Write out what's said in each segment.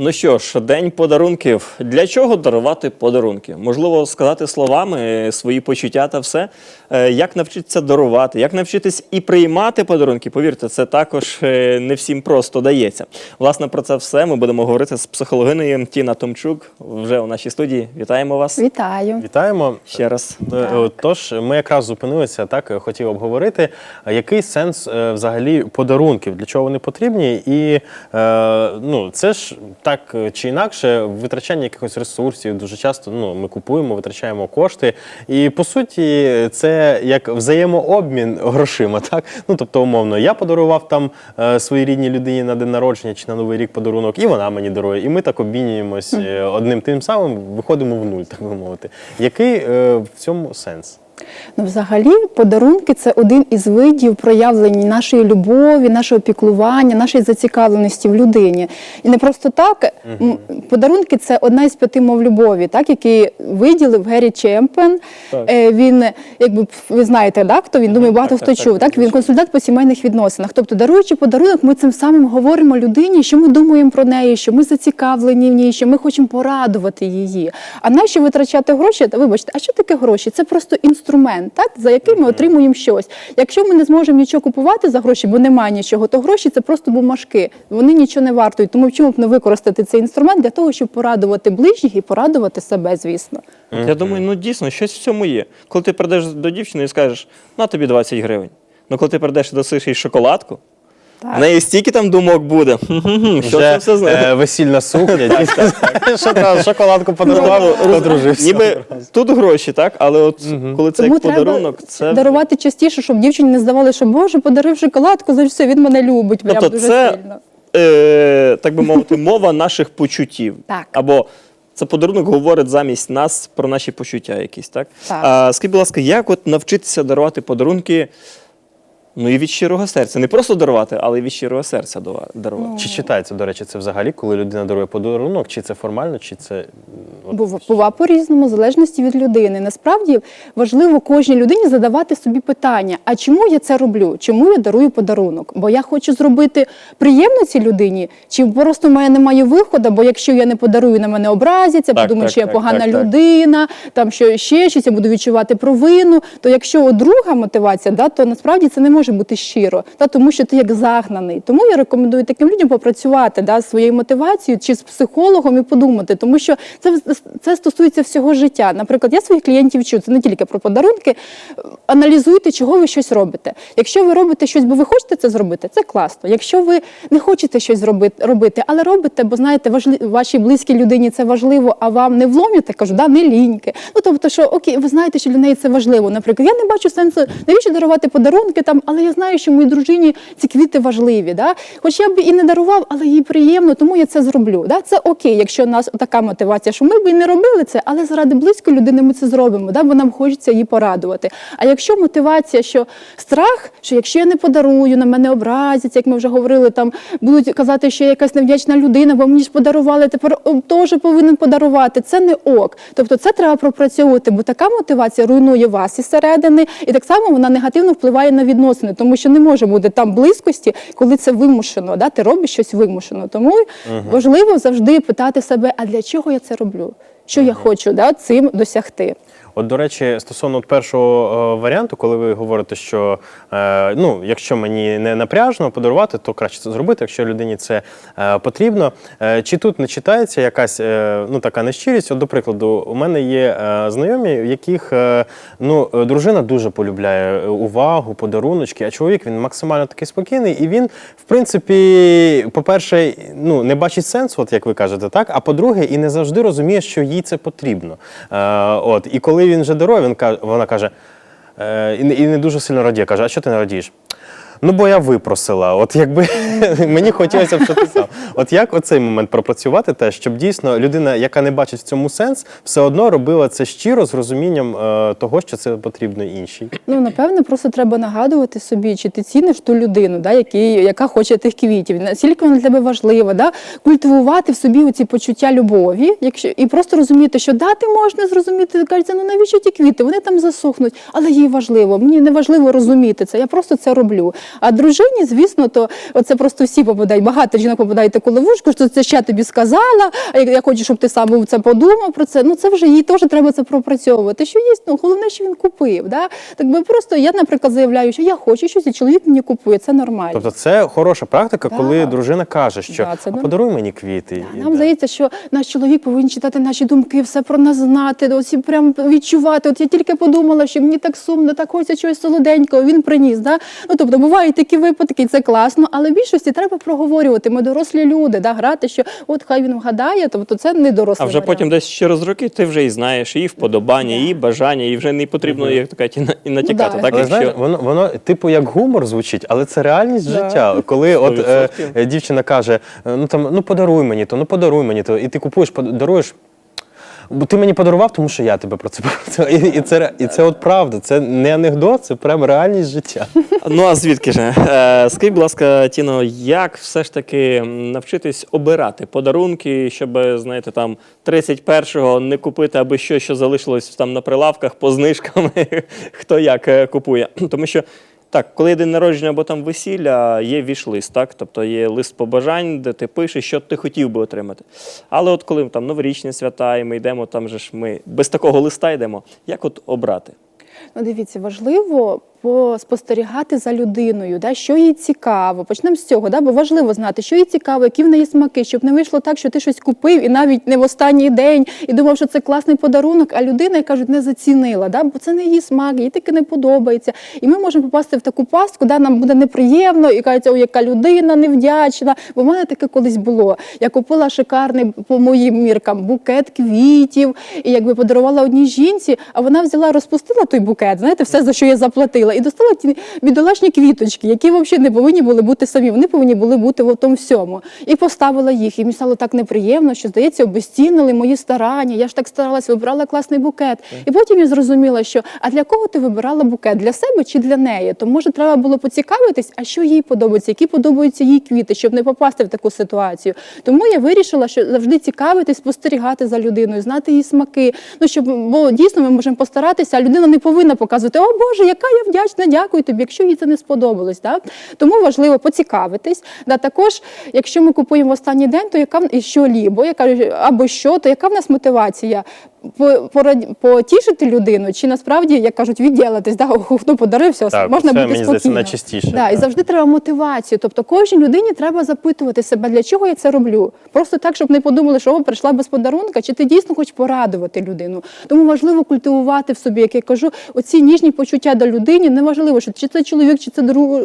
Ну що ж, день подарунків. Для чого дарувати подарунки? Можливо, сказати словами е, свої почуття та все. Е, Як навчитися дарувати, як навчитись і приймати подарунки? Повірте, це також е, не всім просто дається. Власне, про це все ми будемо говорити з психологиною Тіна Томчук вже у нашій студії. Вітаємо вас Вітаю. Вітаємо. ще раз. Е, Тож ми якраз зупинилися, так хотів обговорити, який сенс взагалі подарунків, для чого вони потрібні, і ну це ж так е, чи інакше витрачання якихось ресурсів. Дуже часто ну ми купуємо, витрачаємо кошти, і по суті, це як взаємообмін грошима. Так, ну тобто, умовно, я подарував там е, своїй рідній людині на день народження чи на новий рік подарунок, і вона мені дарує, і ми так обмінюємось е, одним тим самим, виходимо в нуль, так би мовити. Який в цьому сенс? Ну, взагалі, подарунки це один із видів проявлення нашої любові, нашого піклування, нашої зацікавленості в людині. І не просто так. м, Подарунки це одна із п'яти мов любові, так, які виділив Геррі Чемпен. Так. Е, Він, якби ви знаєте, так, хто він думаю, багато так, хто так, чув. так, Так, він консультант по сімейних відносинах. Тобто, даруючи подарунок, ми цим самим говоримо людині, що ми думаємо про неї, що ми зацікавлені в ній, що ми хочемо порадувати її. А нащо витрачати гроші? Та вибачте, а що таке гроші? Це просто інструмент, так за який ми отримуємо щось. Якщо ми не зможемо нічого купувати за гроші, бо немає нічого, то гроші це просто бумажки. Вони нічого не вартують. Тому чому б не використати цей інструмент для того, щоб порадувати ближніх і порадувати себе, звісно. Я думаю, ну дійсно, щось в цьому є. Коли ти прийдеш до дівчини і скажеш, на тобі 20 гривень. Ну коли ти прийдеш і досиш шоколадку, в неї стільки там думок буде. Що це все знає? е, весільна сукня, що там, шоколадку подарував, одружився. Ніби тут гроші, так? Але от коли це як подарунок, це дарувати частіше, щоб дівчині не здавали, що Боже, подарив шоколадку, за все, він мене любить. Прям Тобто дуже це, сильно. е, так би мовити, мова наших почуттів. Так. Або це подарунок говорить замість нас про наші почуття якісь, так? Так. А, скажіть, будь ласка, як от навчитися дарувати подарунки? Ну і від щирого серця. Не просто дарувати, але й від щирого серця дарувати. Чи читається, до речі, це взагалі, коли людина дарує подарунок, чи це формально, чи це. Бува, бува по-різному, в залежності від людини. Насправді важливо кожній людині задавати собі питання: а чому я це роблю? Чому я дарую подарунок? Бо я хочу зробити приємно цій людині, чи просто в мене немає виходу, бо якщо я не подарую, на мене образяться, Так, подумають, так, що я так, погана так, так. людина, там що ще щось, я буду відчувати провину. То якщо друга мотивація, да, то насправді це не може бути щиро, да, тому що ти як загнаний. Тому я рекомендую таким людям попрацювати да, своєю мотивацією чи з психологом і подумати, тому що це, це стосується всього життя. Наприклад, я своїх клієнтів вчу, це не тільки про подарунки. Аналізуйте, чого ви щось робите. Якщо ви робите щось, бо ви хочете це зробити, це класно. Якщо ви не хочете щось робити, але робите, бо знаєте, важлі, вашій близькій людині це важливо, а вам не вломлюєте, кажу, да, не ліньки. Ну тобто, що окей, ви знаєте, що для неї це важливо. Наприклад, я не бачу сенсу, навіщо дарувати подарунки там, але я знаю, що моїй дружині ці квіти важливі. Да? Хоч я б і не дарував, але їй приємно, тому я це зроблю. Да? Це окей, якщо у нас така мотивація, що ми б і не робили це, але заради близької людини ми це зробимо, да? бо нам хочеться її порадувати. А якщо мотивація, що страх, що якщо я не подарую, на мене образяться, як ми вже говорили, там будуть казати, що я якась невдячна людина, бо мені ж подарували, тепер теж повинен подарувати. Це не ок. Тобто це треба пропрацьовувати, бо така мотивація руйнує вас із середини, і так само вона негативно впливає на відносини, тому що не може бути там близькості, коли це вимушено. Да? Ти робиш щось вимушено. Тому важливо завжди питати себе, а для чого я це роблю? Що я хочу да, цим досягти? От, до речі, стосовно першого е, варіанту, коли ви говорите, що е, ну, якщо мені не напряжно подарувати, то краще це зробити, якщо людині це е, потрібно. Чи тут не читається якась ну, така нещирість? От, до прикладу, у мене є знайомі, в яких ну, дружина дуже полюбляє увагу, подаруночки, а чоловік він максимально такий спокійний, і він, в принципі, по-перше, ну, не бачить сенсу, от як ви кажете, так? А по-друге, і не завжди розуміє, що їй це потрібно. От, і коли він вже дорогий, він каже, вона каже, е, і, не- і не дуже сильно радіє, каже, а що ти не радієш? Ну, бо я випросила. От якби мені хотілося б, що ти сам. От як оцей момент пропрацювати те, щоб дійсно людина, яка не бачить в цьому сенс, все одно робила це щиро з розумінням е, того, що це потрібно іншій. Ну, напевне, просто треба нагадувати собі, чи ти ціниш ту людину, да, який, яка хоче тих квітів, наскільки вона для тебе важлива, да? культивувати в собі ці почуття любові, якщо і просто розуміти, що дати можна зрозуміти, кажеться, ну навіщо ті квіти? Вони там засохнуть, але їй важливо. Мені не важливо розуміти це. Я просто це роблю. А дружині, звісно, то оце просто всі попадають. Багато жінок попадають таку ловушку, що це ще тобі сказала. А я, хочу, щоб ти сам це подумав про це. Ну це вже їй теж треба це пропрацьовувати. Що є, ну головне, що він купив. Да? Так би просто я, наприклад, заявляю, що я хочу щось, і чоловік мені купує. Це нормально. Тобто це хороша практика, коли дружина каже, що Да, це «А подаруй мені квіти. І Нам да. здається, що наш чоловік повинен читати наші думки, все про нас знати, оці прям відчувати. От я тільки подумала, що мені так сумно, так хочеться чогось солоденького. Він приніс. Да? Ну тобто бувають такі випадки, це класно, але в більшості треба проговорювати. Ми дорослі люди, да? грати, що от хай він вгадає, тобто це не А вже варіант. потім десь через роки ти вже і знаєш і вподобання, і бажання, і вже не потрібно, як то кажуть, і на- і натякати. да. Так, Але якщо... знаєш, воно, воно типу як гумор звучить, але це реальність Да. життя. Коли от е, е, дівчина каже: е, ну там ну подаруй мені то, ну подаруй мені то, і ти купуєш, подаруєш. Бо ти мені подарував, тому що я тебе про це. І, і це і це от правда. Це не анекдот, це прям реальність життя. Ну а звідки ж? Е, Скажіть, будь ласка, Тіно, як все ж таки навчитись обирати подарунки, щоб, знаєте, там 31-го не купити аби що, що залишилось там на прилавках по знижкам, хто як е, купує. Тому що так, коли є день народження або там весілля, є віш-лист, так? Тобто є лист побажань, де ти пишеш, що ти хотів би отримати. Але от коли там новорічні свята, і ми йдемо, там же ж ми без такого листа йдемо, як от обрати? Ну, дивіться, важливо поспостерігати за людиною, да, що їй цікаво. Почнемо з цього, да, бо важливо знати, що їй цікаво, які в неї смаки, щоб не вийшло так, що ти щось купив і навіть не в останній день і думав, що це класний подарунок, а людина, як кажуть, не зацінила, да, бо це не її смак, їй таки не подобається. І ми можемо попасти в таку пастку, да, нам буде неприємно, і кажуть, о, яка людина невдячна. Бо в мене таке колись було. Я купила шикарний по моїм міркам букет квітів, і якби подарувала одній жінці, а вона взяла, розпустила той букет, знаєте, все, за що я заплатила, і достала ті бідолашні квіточки, які взагалі не повинні були бути самі, вони повинні були бути в тому всьому. І поставила їх. І мені стало так неприємно, що, здається, обезцінили мої старання. Я ж так старалась, вибрала класний букет. І потім я зрозуміла, що а для кого ти вибирала букет? Для себе чи для неї? То може треба було поцікавитись, а що їй подобається, які подобаються їй квіти, щоб не попасти в таку ситуацію. Тому я вирішила, що завжди цікавитись, спостерігати за людиною, знати її смаки. Ну щоб бо дійсно ми можемо постаратися, а людина не повинна показувати, о Боже, яка я вдячна, дякую тобі, якщо їй це не сподобалось. Да? Тому важливо поцікавитись. Да, також, якщо ми купуємо в останній день, то яка і що лібо, яка або що, то яка в нас мотивація? По- Потішити людину, чи насправді, як кажуть, відділитись, да, ну подарив, все, Так, можна це, бути мені здається, спокійно. найчастіше, Да, і завжди треба мотивацію. Тобто кожній людині треба запитувати себе, для чого я це роблю. Просто так, щоб не подумали, що о, прийшла без подарунка, чи ти дійсно хочеш порадувати людину. Тому важливо культивувати в собі, як я кажу, оці ніжні почуття до людини. Неважливо, що чи це чоловік, чи це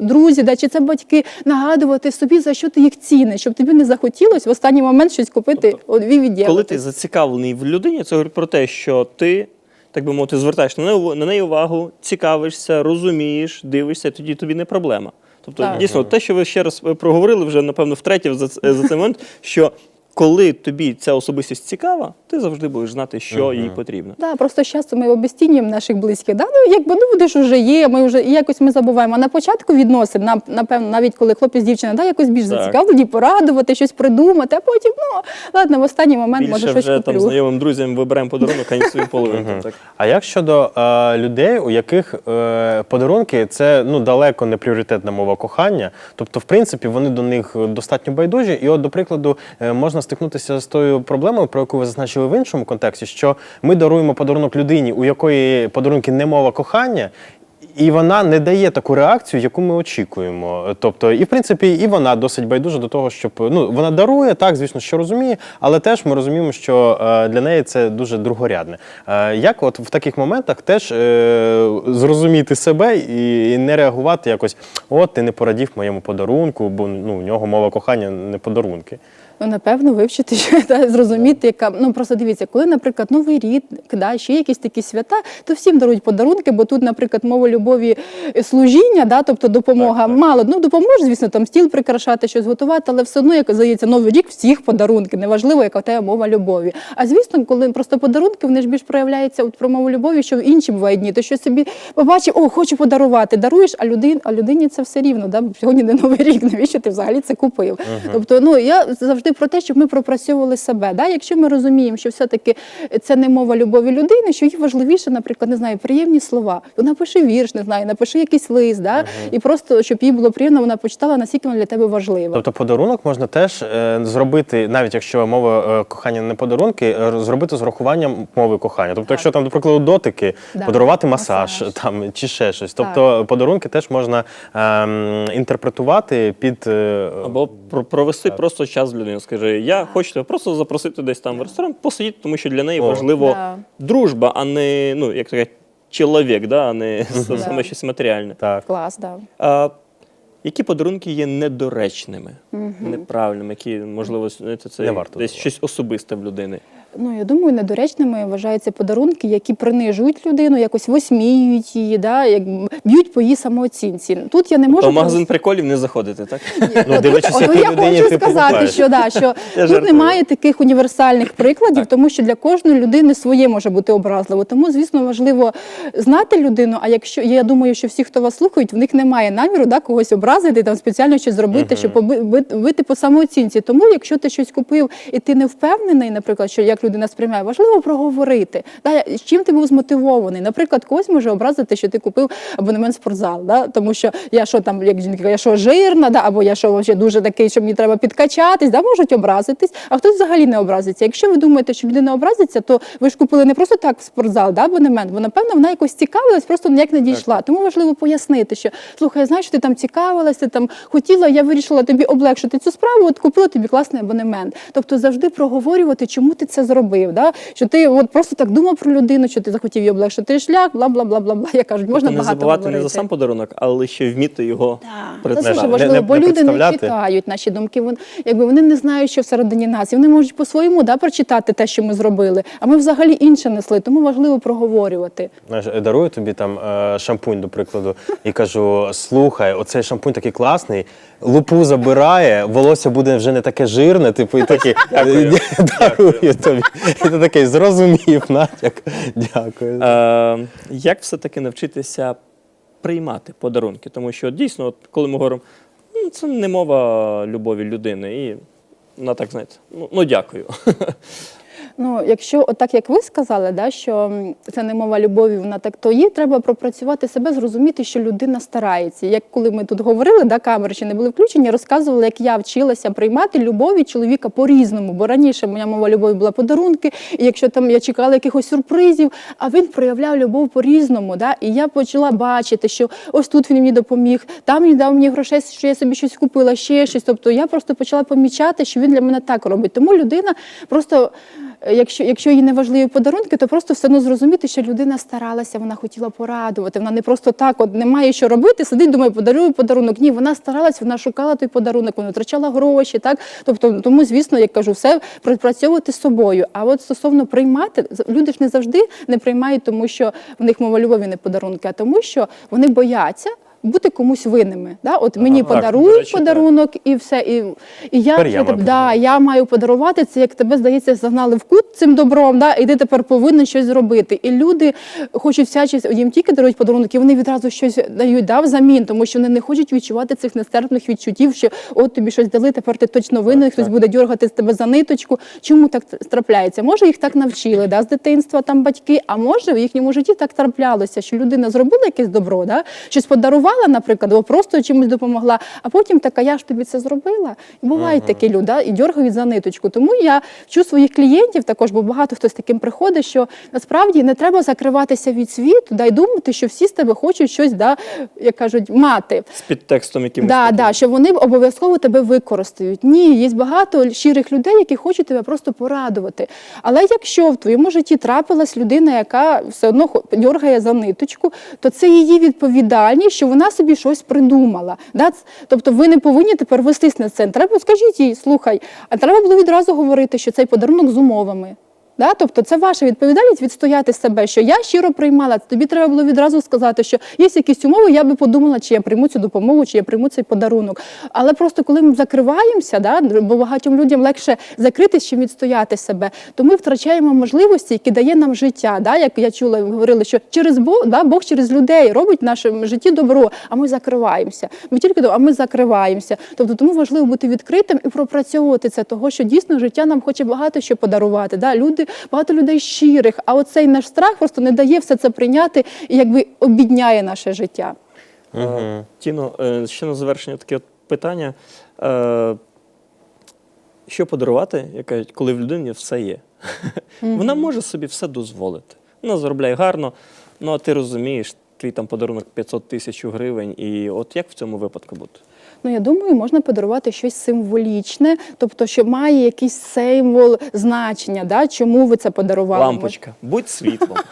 друзі, да, чи це батьки, нагадувати собі, за що ти їх ціниш, щоб тобі не захотілося в останній момент щось купити, от, і. Коли ти зацікавлений в людині, це про те, що ти, так би мовити, звертаєш на неї, на неї увагу, цікавишся, розумієш, дивишся, тоді тобі не проблема. Тобто, Так. дійсно, те, що ви ще раз е, проговорили, вже напевно втретє за, за цей момент, що коли тобі ця особистість цікава, ти завжди будеш знати, що їй потрібно. Да, просто з часом ми обесцінюємо наших близьких. Да? Ну, якби ну вони ж вже є, ми вже і якось ми забуваємо. А на початку відносин, на- напевно, навіть коли хлопець дівчина, да, якось більш Так. зацікавлені, порадувати, щось придумати, а потім, ну ладно, в останній момент може Більше щось вже там куплю. знайомим друзям виберемо подарунок, а не свою половинку. Так. А як щодо е, людей, у яких е, подарунки це ну далеко не пріоритетна мова кохання, тобто, в принципі, вони до них достатньо байдужі, і от, до прикладу, е, можна стикнутися з тою проблемою, про яку ви зазначили в іншому контексті, що ми даруємо подарунок людині, у якої подарунки не мова кохання. І вона не дає таку реакцію, яку ми очікуємо. Тобто, і в принципі, і вона досить байдужа до того, щоб ну вона дарує, так звісно, що розуміє, але теж ми розуміємо, що е, для неї це дуже другорядне. Е, як от в таких моментах теж е, зрозуміти себе і, і не реагувати якось, от ти не порадів моєму подарунку, бо ну у нього мова кохання не подарунки. Ну, напевно, вивчити, да, зрозуміти, яка ну просто дивіться, коли, наприклад, новий рік, да, ще якісь такі свята, то всім дарують подарунки, бо тут, наприклад, мова любові служіння, да, тобто допомога Так, так. мало. Ну допоможе, звісно, там стіл прикрашати, щось готувати, але все одно, як здається, новий рік всіх подарунки. Неважливо, яка в тебе мова любові. А звісно, коли просто подарунки, вони ж більш проявляються от про мову любові, що в інші бувають дні. То що собі побачив, о, хочу подарувати, даруєш, а людині, а людині це все рівно. Да? Сьогодні не новий рік. Навіщо ти взагалі це купив? Тобто, ну я завжди завжди про те, щоб ми пропрацьовували себе. Да? Якщо ми розуміємо, що все-таки це не мова любові людини, що їй важливіше, наприклад, не знаю, приємні слова. То напиши вірш, не знаю, напиши якийсь лист, да? і просто щоб їй було приємно, вона почитала, наскільки вона для тебе важлива. Тобто подарунок можна теж е, зробити, навіть якщо мова е, кохання не подарунки, е, зробити з урахуванням мови кохання. Тобто, якщо там, до прикладу, дотики, Да, подарувати масаж, масаж. там чи ще щось. Тобто подарунки теж можна ем, інтерпретувати під е, Або про- провести просто час з людиною. Скажи, я хочу тебе просто запросити десь там в ресторан, посидіти, тому що для неї О. важливо Да. дружба, а не ну, як таке, чоловік, да, а не саме щось матеріальне. так. Клас, да. А, які подарунки є недоречними, неправильними, які, можливо, знаєте, це Не варто десь давати. щось особисте в людини? Ну, я думаю, недоречними вважаються подарунки, які принижують людину, якось висміюють її, да, як б'ють по її самооцінці. Тут я не можу То в магазин приколів не заходити, так? Ну, дивлячись, От, я людині хочу ти сказати, покупаєш. що да, що тут жартую. немає таких універсальних прикладів, тому що для кожної людини своє може бути образливо. Тому, звісно, важливо знати людину. А якщо я думаю, що всі, хто вас слухають, в них немає наміру да, когось образити, там спеціально щось зробити, щоб поби- бити, бити по самооцінці. Тому, якщо ти щось купив і ти не впевнений, наприклад, що як людина сприймає, важливо проговорити. Да, з чим ти був змотивований? Наприклад, когось може образити, що ти купив абонемент в спортзал, да, тому що я що там, як жінка, я що жирна, да, або я що вообще дуже такий, що мені треба підкачатись, да, можуть образитись, а хтось взагалі не образиться. Якщо ви думаєте, що людина образиться, то ви ж купили не просто так в спортзал, да, абонемент, бо напевно вона якось цікавилась, просто ніяк не дійшла. Тому важливо пояснити, що слухай, я знаю, що ти там цікавилася, ти там хотіла, я вирішила тобі облегшити цю справу, от купила тобі класний абонемент. Тобто завжди проговорювати, чому ти це зробив. Да? Що ти от просто так думав про людину, що ти захотів їй облегшити шлях, бла бла бла бла бла. Я кажуть, можна не багато забувати говорити. не за сам подарунок, але ще вміти його Це дуже важливо, не- бо не люди не читають наші думки. Вони, якби вони не знають, що всередині нас, і вони можуть по-своєму да, прочитати те, що ми зробили. А ми взагалі інше несли, тому важливо проговорювати. Знаєш, дарую тобі там е, шампунь, до прикладу, і кажу: слухай, оцей шампунь такий класний, лупу забирає, волосся буде вже не таке жирне, типу, і такий дарую тобі. І ти такий зрозумів, натяк. Дякую. Е, як все-таки навчитися приймати подарунки? Тому що дійсно, от, коли ми говоримо, «Ну, це не мова любові людини, і вона так, знаєте, ну, ну дякую. Ну, якщо отак, як ви сказали, да, що це не мова любові, вона так то є, треба пропрацювати себе, зрозуміти, що людина старається. Як коли ми тут говорили, да, камери ще не були включені, розказували, як я вчилася приймати любові чоловіка по-різному. Бо раніше моя мова любові була подарунки, і якщо там я чекала якихось сюрпризів, а він проявляв любов по-різному. Да, і я почала бачити, що ось тут він мені допоміг, там він дав мені грошей, що я собі щось купила, ще щось. Тобто я просто почала помічати, що він для мене так робить. Тому людина просто. Е, Якщо, якщо їй не важливі подарунки, то просто все одно зрозуміти, що людина старалася, вона хотіла порадувати. Вона не просто так, от немає що робити, сидить, думає, подарую подарунок. Ні, вона старалась, вона шукала той подарунок, вона втрачала гроші. Так? Тобто, тому, звісно, як кажу, все пропрацьовувати з собою. А от стосовно приймати, люди ж не завжди не приймають, тому що в них мова любові не подарунки, а тому, що вони бояться. Бути комусь винними. Да? От мені так, до подарують речі, так. подарунок і все. І, і я, я маю да, я маю подарувати це, як тебе здається, загнали в кут цим добром, да, і ти тепер повинен щось зробити. І люди хочуть всячись, їм тільки дарують подарунок, і вони відразу щось дають да, взамін, тому що вони не хочуть відчувати цих нестерпних відчуттів, що от тобі щось дали, тепер ти точно винен, хтось буде дьоргати з тебе за ниточку. Чому так трапляється? Може, їх так навчили, да, з дитинства там батьки, а може в їхньому житті так траплялося, що людина зробила якесь добро, да, щось подарувала, наприклад, або просто чимось допомогла, а потім така, я ж тобі це зробила. І бувають такі люди, да, і дьоргають за ниточку. Тому я вчу своїх клієнтів також, бо багато хто з таким приходить, що насправді не треба закриватися від світу, да, й думати, що всі з тебе хочуть щось, да, як кажуть, мати. З підтекстом якимось. Да, да, що вони обов'язково тебе використають. Ні, є багато щирих людей, які хочуть тебе просто порадувати. Але якщо в твоєму житті трапилась людина, яка все одно дьоргає за ниточку, то це її відповідальність, що вона собі щось придумала. Да? Тобто ви не повинні тепер вестись на це. Треба скажіть їй, слухай, а треба було відразу говорити, що цей подарунок з умовами. Да? Тобто це ваша відповідальність відстояти себе, що я щиро приймала. Тобі треба було відразу сказати, що є якісь умови, я би подумала, чи я прийму цю допомогу, чи я прийму цей подарунок. Але просто коли ми закриваємося, да? бо багатьом людям легше закритись, чим відстояти себе, то ми втрачаємо можливості, які дає нам життя. Да? Як я чула, ви говорили, що через Бог, да? Бог через людей робить в нашому житті добро, а ми закриваємося. Ми тільки а ми закриваємося. Тобто тому важливо бути відкритим і пропрацьовувати це, того що дійсно життя нам хоче багато що подарувати. Да? Люди, багато людей щирих, а оцей наш страх просто не дає все це прийняти і якби обідняє наше життя. Е, Тіно, е, ще на завершення таке от питання. Е, Що подарувати, як кажуть, коли в людині все є? Вона може собі все дозволити. Вона заробляє гарно, ну а ти розумієш, твій там подарунок 500 тисяч гривень, і от як в цьому випадку бути? Ну, я думаю, можна подарувати щось символічне, тобто, що має якийсь символ значення, да? чому ви це подарували. Лампочка, будь світлом.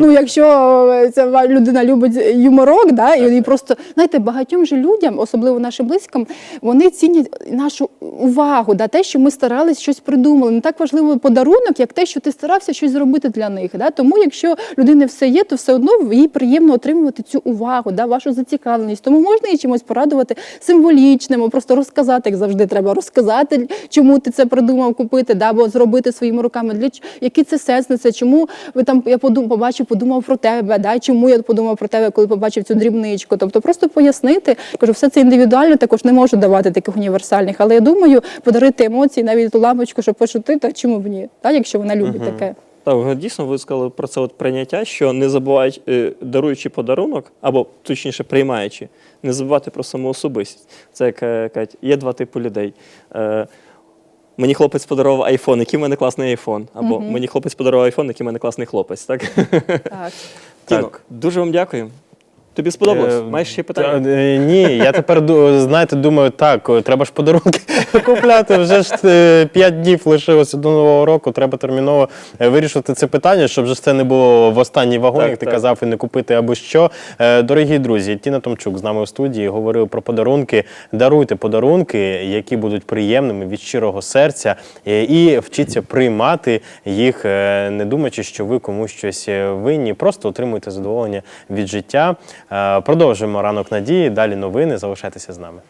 Ну, якщо е, ця людина любить юморок, да, і, просто знаєте, багатьом же людям, особливо нашим близьким, вони цінять нашу увагу, да, те, що ми старались щось придумали. Не так важливо подарунок, як те, що ти старався щось зробити для них. Да. Тому, якщо людини все є, то все одно їй приємно отримувати цю увагу, да, вашу зацікавленість. Тому можна їй чимось порадувати символічним, просто розказати, як завжди треба розказати, чому ти це придумав купити, да, або зробити своїми руками. Для ч- який це сенс несе, чому ви там я подум, побачив, подумав про тебе, да, чому я подумав про тебе, коли побачив цю дрібничку. Тобто просто пояснити. Кажу, все це індивідуально, також не можу давати таких універсальних. Але я думаю, подарити емоції, навіть ту лампочку, щоб пошутити, чому б ні, так, якщо вона любить таке. Так, дійсно ви сказали про це от прийняття, що не забувають, е, даруючи подарунок, або точніше приймаючи, не забувати про самоособистість. Це як е, кажуть, є два типи людей. Е, Мені хлопець подарував айфон, який в мене класний айфон. Або мені хлопець подарував айфон, який в мене класний хлопець. Так? Так. Тінок, Так. дуже вам дякую. Тобі сподобалось? Е, Маєш ще та, питання? е, Ні, я тепер ду- знаєте, думаю, так, о, треба ж подарунки купляти. Вже ж е, п'ять днів лишилося до нового року. Треба терміново е, вирішити це питання, щоб же ж це не було в останній вагон, Так, як ти так. казав, і не купити або що. Е, Дорогі друзі, Тіна Томчук з нами у студії говорив про подарунки. Даруйте подарунки, які будуть приємними від щирого серця, е, і вчіться приймати їх, е, не думаючи, що ви комусь щось е, винні. Просто отримуйте задоволення від життя. Е, Продовжуємо ранок надії. Далі новини. Залишайтеся з нами.